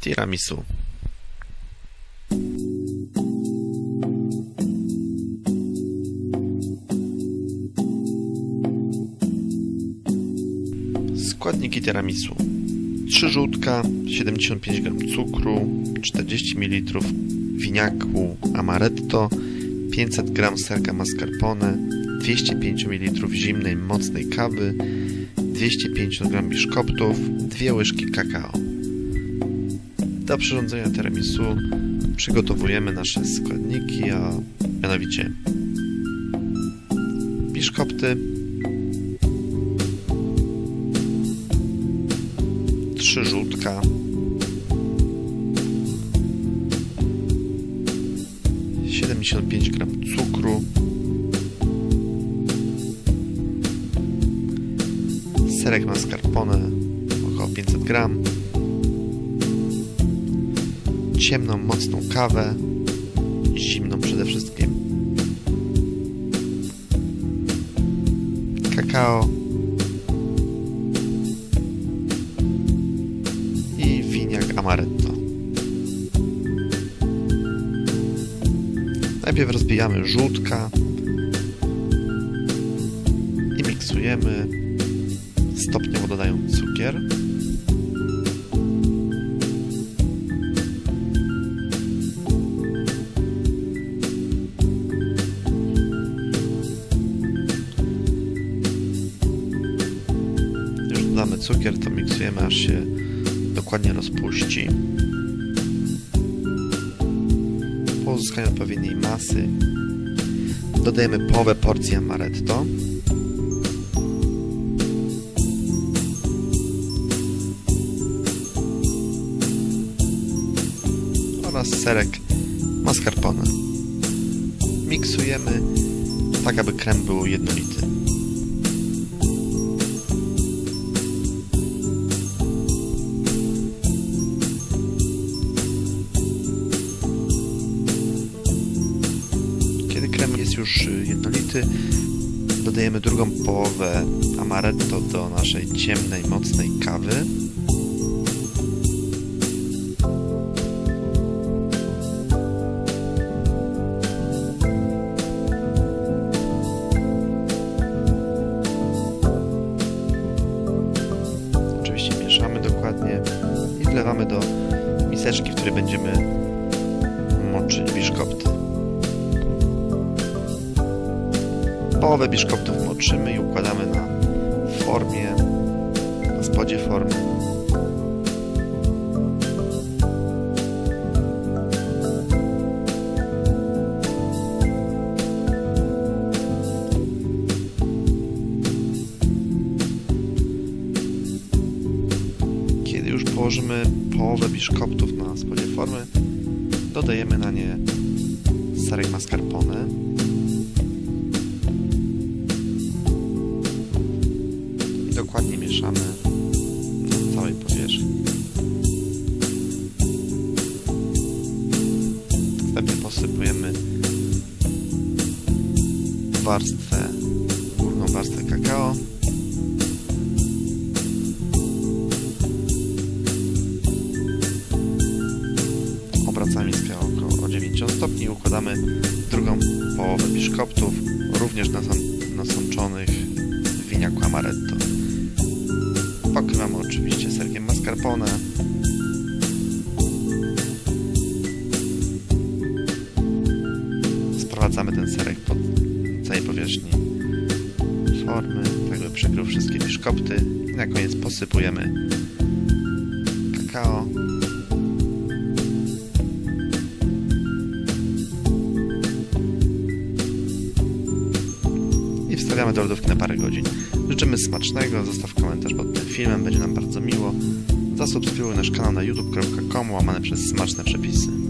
Tiramisu. Składniki tiramisu. 3 żółtka, 75 g cukru, 40 ml winiaku amaretto, 500 g serka mascarpone, 205 ml zimnej, mocnej kawy, 250 g biszkoptów, 2 łyżki kakao. Do przyrządzenia tiramisu. Przygotowujemy nasze składniki, a mianowicie biszkopty, 3 żółtka, 75 g cukru, serek mascarpone około 500 g, ciemną, mocną kawę, zimną przede wszystkim, kakao i winiak amaretto. Najpierw rozbijamy żółtka i miksujemy, stopniowo dodając cukier. Cukier, to miksujemy aż się dokładnie rozpuści. Po uzyskaniu odpowiedniej masy dodajemy połowę porcji amaretto. oraz serek mascarpone. Miksujemy tak, aby krem był jednolity. Jest już y, jednolity, dodajemy drugą połowę amaretto do naszej ciemnej, mocnej kawy. Oczywiście mieszamy dokładnie i wlewamy do miseczki, w której będziemy moczyć biszkopty. Połowę biszkoptów moczymy i układamy na formie, na spodzie formy. Kiedy już położymy połowę biszkoptów na spodzie formy, dodajemy na nie serek mascarpone. Mieszamy na całej powierzchni. Następnie posypujemy warstwę, górną warstwę kakao. Obracamy miskę około 90 stopni i układamy drugą połowę biszkoptów, również nasą- nasączonych w winiaku amaretto. Pokrywamy oczywiście serkiem mascarpone. Sprowadzamy ten serek po całej powierzchni formy, tak by przykrył wszystkie biszkopty i na koniec posypujemy kakao. Wstawiamy do lodówki na parę godzin. Życzymy smacznego, zostaw komentarz pod tym filmem, będzie nam bardzo miło. Zasubskrybuj nasz kanał na youtube.com łamane przez smaczne przepisy.